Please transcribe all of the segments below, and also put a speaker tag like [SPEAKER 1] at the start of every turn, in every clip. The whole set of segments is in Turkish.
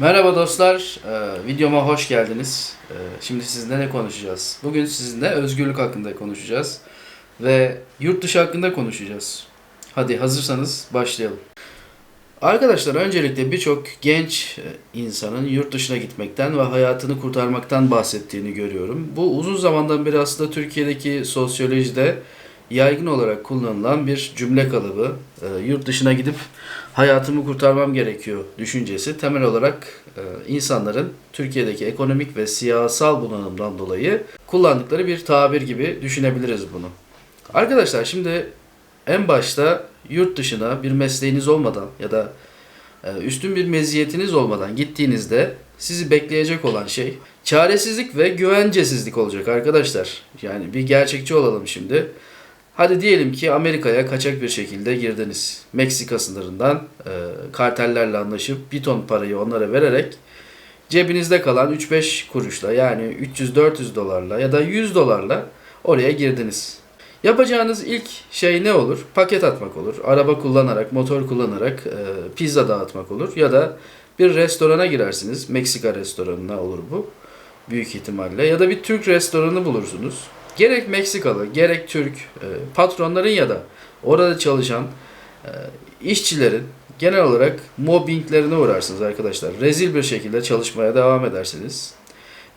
[SPEAKER 1] Merhaba dostlar, ee, videoma hoş geldiniz. Ee, şimdi sizinle ne konuşacağız? Bugün sizinle özgürlük hakkında konuşacağız ve yurt dışı hakkında konuşacağız. Hadi hazırsanız başlayalım. Arkadaşlar öncelikle birçok genç e, insanın yurt dışına gitmekten ve hayatını kurtarmaktan bahsettiğini görüyorum. Bu uzun zamandan beri aslında Türkiye'deki sosyolojide yaygın olarak kullanılan bir cümle kalıbı. Ee, yurt dışına gidip hayatımı kurtarmam gerekiyor düşüncesi temel olarak e, insanların Türkiye'deki ekonomik ve siyasal bunalımdan dolayı kullandıkları bir tabir gibi düşünebiliriz bunu. Arkadaşlar şimdi en başta yurt dışına bir mesleğiniz olmadan ya da e, üstün bir meziyetiniz olmadan gittiğinizde sizi bekleyecek olan şey çaresizlik ve güvencesizlik olacak arkadaşlar. Yani bir gerçekçi olalım şimdi. Hadi diyelim ki Amerika'ya kaçak bir şekilde girdiniz. Meksika sınırından e, kartellerle anlaşıp bir ton parayı onlara vererek cebinizde kalan 3-5 kuruşla yani 300-400 dolarla ya da 100 dolarla oraya girdiniz. Yapacağınız ilk şey ne olur? Paket atmak olur. Araba kullanarak, motor kullanarak e, pizza dağıtmak olur. Ya da bir restorana girersiniz. Meksika restoranına olur bu. Büyük ihtimalle. Ya da bir Türk restoranı bulursunuz. Gerek Meksikalı, gerek Türk e, patronların ya da orada çalışan e, işçilerin genel olarak mobbinglerine uğrarsınız arkadaşlar. Rezil bir şekilde çalışmaya devam edersiniz.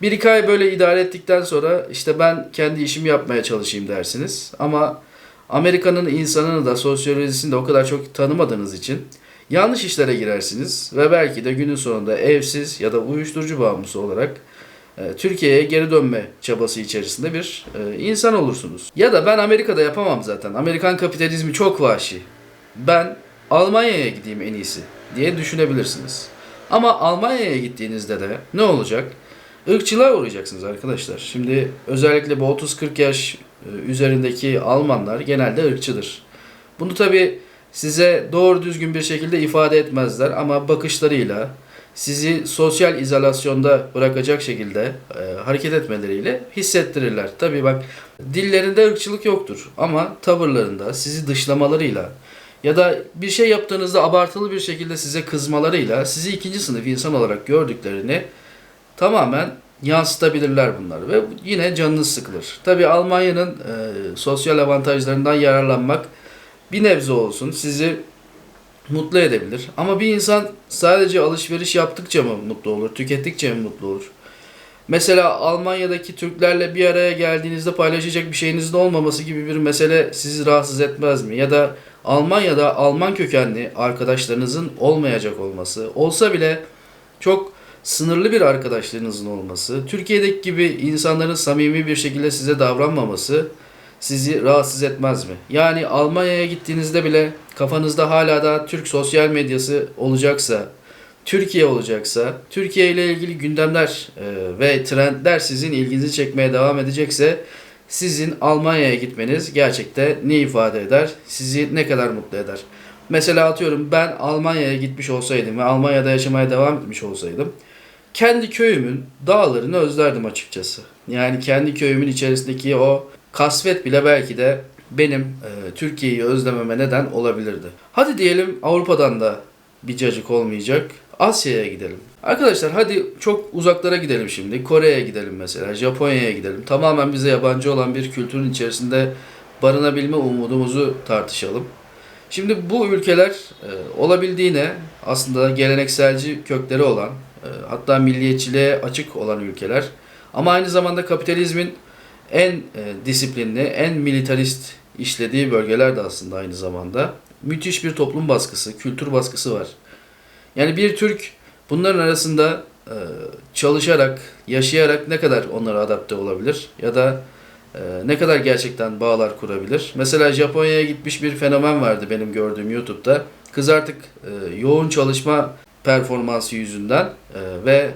[SPEAKER 1] Bir iki ay böyle idare ettikten sonra işte ben kendi işimi yapmaya çalışayım dersiniz. Ama Amerika'nın insanını da sosyolojisini de o kadar çok tanımadığınız için yanlış işlere girersiniz ve belki de günün sonunda evsiz ya da uyuşturucu bağımlısı olarak Türkiye'ye geri dönme çabası içerisinde bir e, insan olursunuz. Ya da ben Amerika'da yapamam zaten. Amerikan kapitalizmi çok vahşi. Ben Almanya'ya gideyim en iyisi diye düşünebilirsiniz. Ama Almanya'ya gittiğinizde de ne olacak? Irkçılığa uğrayacaksınız arkadaşlar. Şimdi özellikle bu 30-40 yaş e, üzerindeki Almanlar genelde ırkçıdır. Bunu tabi size doğru düzgün bir şekilde ifade etmezler ama bakışlarıyla, sizi sosyal izolasyonda bırakacak şekilde e, hareket etmeleriyle hissettirirler. Tabi bak dillerinde ırkçılık yoktur ama tavırlarında sizi dışlamalarıyla ya da bir şey yaptığınızda abartılı bir şekilde size kızmalarıyla sizi ikinci sınıf insan olarak gördüklerini tamamen yansıtabilirler bunlar ve yine canınız sıkılır. Tabi Almanya'nın e, sosyal avantajlarından yararlanmak bir nebze olsun sizi mutlu edebilir. Ama bir insan sadece alışveriş yaptıkça mı mutlu olur, tükettikçe mi mutlu olur? Mesela Almanya'daki Türklerle bir araya geldiğinizde paylaşacak bir şeyinizin olmaması gibi bir mesele sizi rahatsız etmez mi? Ya da Almanya'da Alman kökenli arkadaşlarınızın olmayacak olması, olsa bile çok sınırlı bir arkadaşlarınızın olması, Türkiye'deki gibi insanların samimi bir şekilde size davranmaması sizi rahatsız etmez mi? Yani Almanya'ya gittiğinizde bile kafanızda hala da Türk sosyal medyası olacaksa, Türkiye olacaksa, Türkiye ile ilgili gündemler e, ve trendler sizin ilginizi çekmeye devam edecekse sizin Almanya'ya gitmeniz gerçekte ne ifade eder? Sizi ne kadar mutlu eder? Mesela atıyorum ben Almanya'ya gitmiş olsaydım ve Almanya'da yaşamaya devam etmiş olsaydım kendi köyümün dağlarını özlerdim açıkçası. Yani kendi köyümün içerisindeki o kasvet bile belki de benim e, Türkiye'yi özlememe neden olabilirdi. Hadi diyelim Avrupa'dan da bir cacık olmayacak. Asya'ya gidelim. Arkadaşlar hadi çok uzaklara gidelim şimdi. Kore'ye gidelim mesela, Japonya'ya gidelim. Tamamen bize yabancı olan bir kültürün içerisinde barınabilme umudumuzu tartışalım. Şimdi bu ülkeler e, olabildiğine aslında gelenekselci kökleri olan, e, hatta milliyetçiliğe açık olan ülkeler. Ama aynı zamanda kapitalizmin en e, disiplinli, en militarist işlediği bölgeler de aslında aynı zamanda. Müthiş bir toplum baskısı, kültür baskısı var. Yani bir Türk bunların arasında e, çalışarak, yaşayarak ne kadar onlara adapte olabilir ya da e, ne kadar gerçekten bağlar kurabilir. Mesela Japonya'ya gitmiş bir fenomen vardı benim gördüğüm YouTube'da. Kız artık e, yoğun çalışma performansı yüzünden ve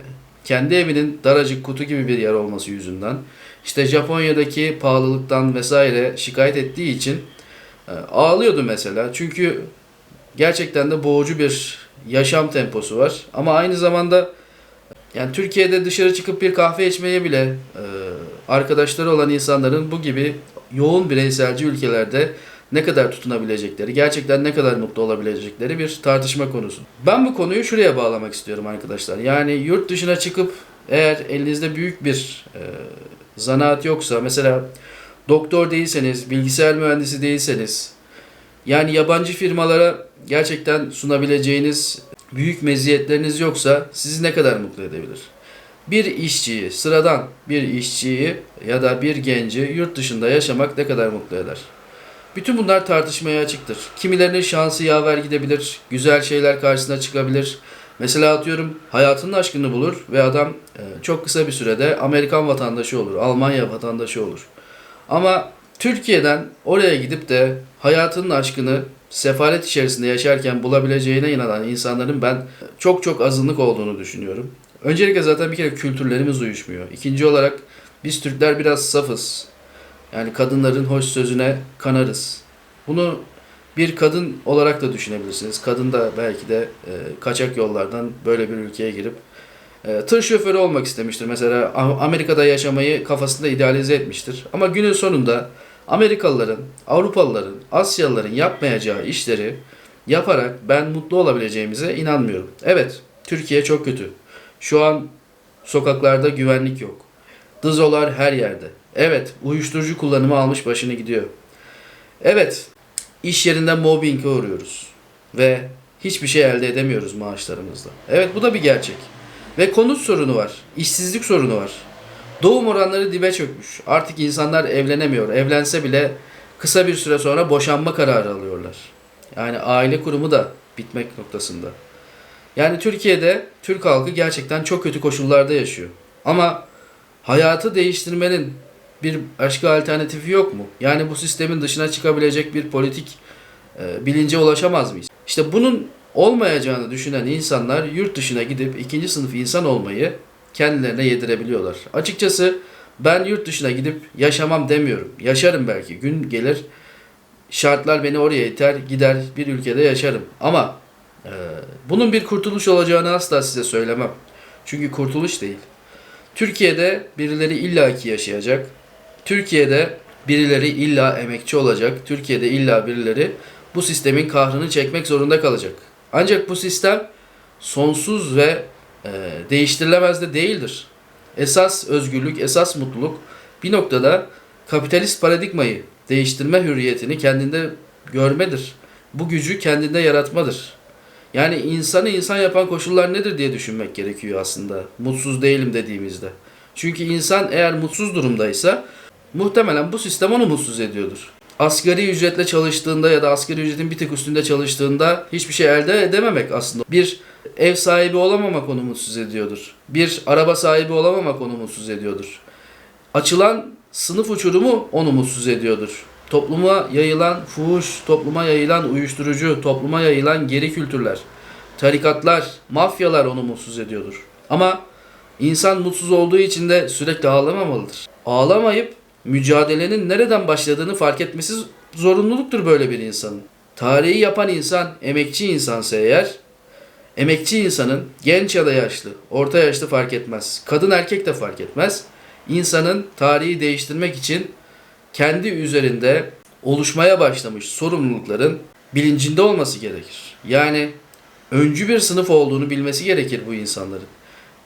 [SPEAKER 1] kendi evinin daracık kutu gibi bir yer olması yüzünden işte Japonya'daki pahalılıktan vesaire şikayet ettiği için e, ağlıyordu mesela. Çünkü gerçekten de boğucu bir yaşam temposu var. Ama aynı zamanda yani Türkiye'de dışarı çıkıp bir kahve içmeye bile e, arkadaşları olan insanların bu gibi yoğun bireyselci ülkelerde ne kadar tutunabilecekleri, gerçekten ne kadar mutlu olabilecekleri bir tartışma konusu. Ben bu konuyu şuraya bağlamak istiyorum arkadaşlar. Yani yurt dışına çıkıp eğer elinizde büyük bir e, zanaat yoksa, mesela doktor değilseniz, bilgisayar mühendisi değilseniz, yani yabancı firmalara gerçekten sunabileceğiniz büyük meziyetleriniz yoksa sizi ne kadar mutlu edebilir? Bir işçiyi, sıradan bir işçiyi ya da bir genci yurt dışında yaşamak ne kadar mutlu eder? Bütün bunlar tartışmaya açıktır. Kimilerinin şansı yaver gidebilir, güzel şeyler karşısına çıkabilir. Mesela atıyorum hayatının aşkını bulur ve adam e, çok kısa bir sürede Amerikan vatandaşı olur, Almanya vatandaşı olur. Ama Türkiye'den oraya gidip de hayatının aşkını sefalet içerisinde yaşarken bulabileceğine inanan insanların ben çok çok azınlık olduğunu düşünüyorum. Öncelikle zaten bir kere kültürlerimiz uyuşmuyor. İkinci olarak biz Türkler biraz safız. Yani kadınların hoş sözüne kanarız. Bunu bir kadın olarak da düşünebilirsiniz. Kadın da belki de e, kaçak yollardan böyle bir ülkeye girip e, tır şoförü olmak istemiştir. Mesela Amerika'da yaşamayı kafasında idealize etmiştir. Ama günün sonunda Amerikalıların, Avrupalıların, Asyalıların yapmayacağı işleri yaparak ben mutlu olabileceğimize inanmıyorum. Evet, Türkiye çok kötü. Şu an sokaklarda güvenlik yok. Dızolar her yerde. Evet, uyuşturucu kullanımı almış başını gidiyor. Evet, iş yerinde mobbinge uğruyoruz. Ve hiçbir şey elde edemiyoruz maaşlarımızla. Evet, bu da bir gerçek. Ve konut sorunu var. işsizlik sorunu var. Doğum oranları dibe çökmüş. Artık insanlar evlenemiyor. Evlense bile kısa bir süre sonra boşanma kararı alıyorlar. Yani aile kurumu da bitmek noktasında. Yani Türkiye'de Türk halkı gerçekten çok kötü koşullarda yaşıyor. Ama hayatı değiştirmenin bir başka alternatifi yok mu? Yani bu sistemin dışına çıkabilecek bir politik e, bilince ulaşamaz mıyız? İşte bunun olmayacağını düşünen insanlar yurt dışına gidip ikinci sınıf insan olmayı kendilerine yedirebiliyorlar. Açıkçası ben yurt dışına gidip yaşamam demiyorum. Yaşarım belki. Gün gelir şartlar beni oraya iter gider bir ülkede yaşarım. Ama e, bunun bir kurtuluş olacağını asla size söylemem. Çünkü kurtuluş değil. Türkiye'de birileri illaki yaşayacak. Türkiye'de birileri illa emekçi olacak. Türkiye'de illa birileri bu sistemin kahrını çekmek zorunda kalacak. Ancak bu sistem sonsuz ve e, değiştirilemez de değildir. Esas özgürlük, esas mutluluk bir noktada kapitalist paradigmayı değiştirme hürriyetini kendinde görmedir. Bu gücü kendinde yaratmadır. Yani insanı insan yapan koşullar nedir diye düşünmek gerekiyor aslında. Mutsuz değilim dediğimizde. Çünkü insan eğer mutsuz durumdaysa muhtemelen bu sistem onu mutsuz ediyordur. Asgari ücretle çalıştığında ya da asgari ücretin bir tık üstünde çalıştığında hiçbir şey elde edememek aslında. Bir ev sahibi olamamak onu mutsuz ediyordur. Bir araba sahibi olamamak onu mutsuz ediyordur. Açılan sınıf uçurumu onu mutsuz ediyordur. Topluma yayılan fuhuş, topluma yayılan uyuşturucu, topluma yayılan geri kültürler, tarikatlar, mafyalar onu mutsuz ediyordur. Ama insan mutsuz olduğu için de sürekli ağlamamalıdır. Ağlamayıp mücadelenin nereden başladığını fark etmesi zorunluluktur böyle bir insanın. Tarihi yapan insan emekçi insansa eğer emekçi insanın genç ya da yaşlı, orta yaşlı fark etmez. Kadın erkek de fark etmez. İnsanın tarihi değiştirmek için kendi üzerinde oluşmaya başlamış sorumlulukların bilincinde olması gerekir. Yani öncü bir sınıf olduğunu bilmesi gerekir bu insanların.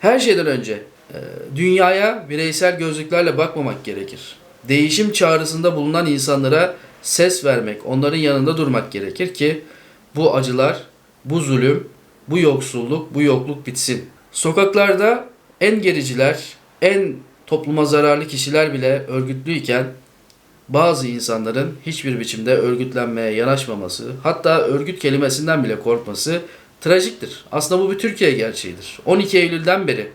[SPEAKER 1] Her şeyden önce e, dünyaya bireysel gözlüklerle bakmamak gerekir. Değişim çağrısında bulunan insanlara ses vermek, onların yanında durmak gerekir ki bu acılar, bu zulüm, bu yoksulluk, bu yokluk bitsin. Sokaklarda en gericiler, en topluma zararlı kişiler bile örgütlüyken bazı insanların hiçbir biçimde örgütlenmeye yanaşmaması, hatta örgüt kelimesinden bile korkması trajiktir. Aslında bu bir Türkiye gerçeğidir. 12 Eylül'den beri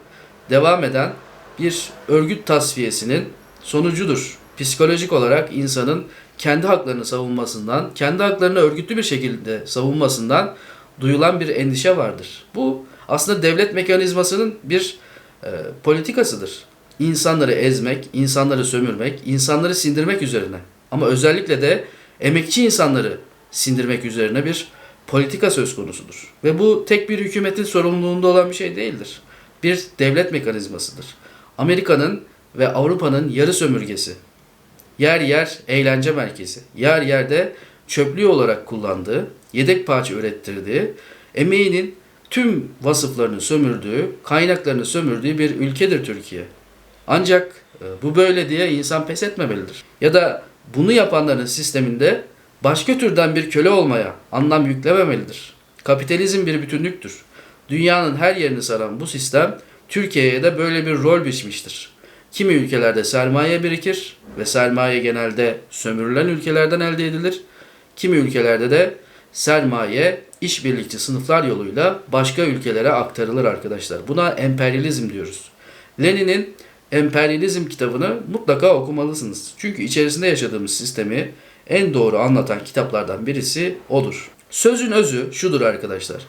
[SPEAKER 1] devam eden bir örgüt tasfiyesinin sonucudur. Psikolojik olarak insanın kendi haklarını savunmasından, kendi haklarını örgütlü bir şekilde savunmasından duyulan bir endişe vardır. Bu aslında devlet mekanizmasının bir e, politikasıdır. İnsanları ezmek, insanları sömürmek, insanları sindirmek üzerine. Ama özellikle de emekçi insanları sindirmek üzerine bir politika söz konusudur. Ve bu tek bir hükümetin sorumluluğunda olan bir şey değildir. Bir devlet mekanizmasıdır. Amerika'nın ve Avrupa'nın yarı sömürgesi. Yer yer eğlence merkezi. Yer yerde çöplüğü olarak kullandığı, yedek parça ürettirdiği, emeğinin tüm vasıflarını sömürdüğü, kaynaklarını sömürdüğü bir ülkedir Türkiye. Ancak e, bu böyle diye insan pes etmemelidir. Ya da bunu yapanların sisteminde başka türden bir köle olmaya anlam yüklememelidir. Kapitalizm bir bütünlüktür. Dünyanın her yerini saran bu sistem Türkiye'ye de böyle bir rol biçmiştir. Kimi ülkelerde sermaye birikir ve sermaye genelde sömürülen ülkelerden elde edilir. Kimi ülkelerde de sermaye işbirlikçi sınıflar yoluyla başka ülkelere aktarılır arkadaşlar. Buna emperyalizm diyoruz. Lenin'in Emperyalizm kitabını mutlaka okumalısınız. Çünkü içerisinde yaşadığımız sistemi en doğru anlatan kitaplardan birisi odur. Sözün özü şudur arkadaşlar.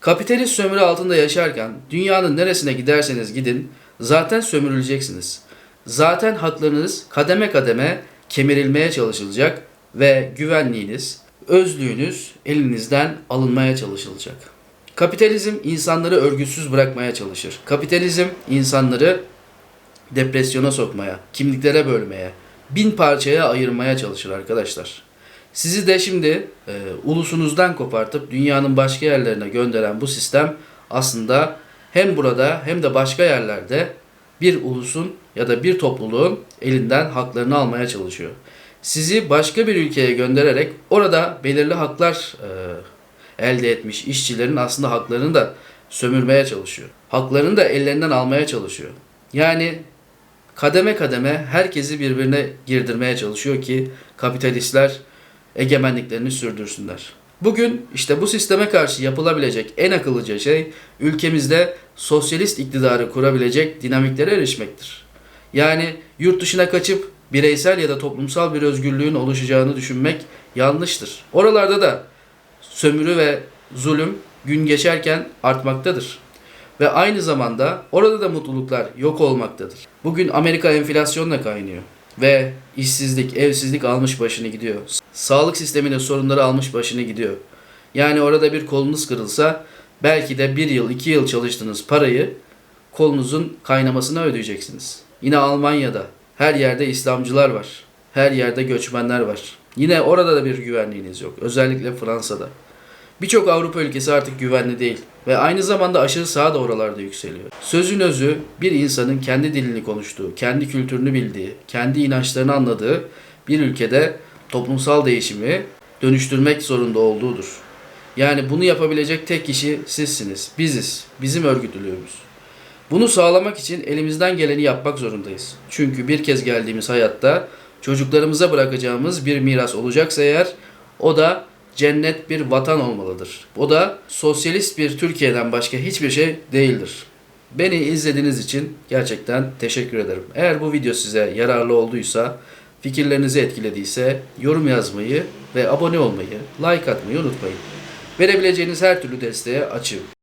[SPEAKER 1] Kapitalist sömürü altında yaşarken dünyanın neresine giderseniz gidin zaten sömürüleceksiniz. Zaten haklarınız kademe kademe kemirilmeye çalışılacak ve güvenliğiniz, özlüğünüz elinizden alınmaya çalışılacak. Kapitalizm insanları örgütsüz bırakmaya çalışır. Kapitalizm insanları depresyona sokmaya, kimliklere bölmeye, bin parçaya ayırmaya çalışır arkadaşlar. Sizi de şimdi e, ulusunuzdan kopartıp dünyanın başka yerlerine gönderen bu sistem aslında hem burada hem de başka yerlerde bir ulusun ya da bir topluluğun elinden haklarını almaya çalışıyor. Sizi başka bir ülkeye göndererek orada belirli haklar e, elde etmiş işçilerin aslında haklarını da sömürmeye çalışıyor. Haklarını da ellerinden almaya çalışıyor. Yani kademe kademe herkesi birbirine girdirmeye çalışıyor ki kapitalistler egemenliklerini sürdürsünler. Bugün işte bu sisteme karşı yapılabilecek en akıllıca şey ülkemizde sosyalist iktidarı kurabilecek dinamiklere erişmektir. Yani yurt dışına kaçıp bireysel ya da toplumsal bir özgürlüğün oluşacağını düşünmek yanlıştır. Oralarda da sömürü ve zulüm gün geçerken artmaktadır. Ve aynı zamanda orada da mutluluklar yok olmaktadır. Bugün Amerika enflasyonla kaynıyor ve işsizlik, evsizlik almış başını gidiyor. Sağlık sisteminin sorunları almış başını gidiyor. Yani orada bir kolunuz kırılsa belki de bir yıl, iki yıl çalıştığınız parayı kolunuzun kaynamasına ödeyeceksiniz. Yine Almanya'da her yerde İslamcılar var. Her yerde göçmenler var. Yine orada da bir güvenliğiniz yok. Özellikle Fransa'da. Birçok Avrupa ülkesi artık güvenli değil ve aynı zamanda aşırı sağ da oralarda yükseliyor. Sözün özü bir insanın kendi dilini konuştuğu, kendi kültürünü bildiği, kendi inançlarını anladığı bir ülkede toplumsal değişimi dönüştürmek zorunda olduğudur. Yani bunu yapabilecek tek kişi sizsiniz, biziz, bizim örgütlülüğümüz. Bunu sağlamak için elimizden geleni yapmak zorundayız. Çünkü bir kez geldiğimiz hayatta çocuklarımıza bırakacağımız bir miras olacaksa eğer o da cennet bir vatan olmalıdır. O da sosyalist bir Türkiye'den başka hiçbir şey değildir. Beni izlediğiniz için gerçekten teşekkür ederim. Eğer bu video size yararlı olduysa, fikirlerinizi etkilediyse yorum yazmayı ve abone olmayı, like atmayı unutmayın. Verebileceğiniz her türlü desteğe açığım.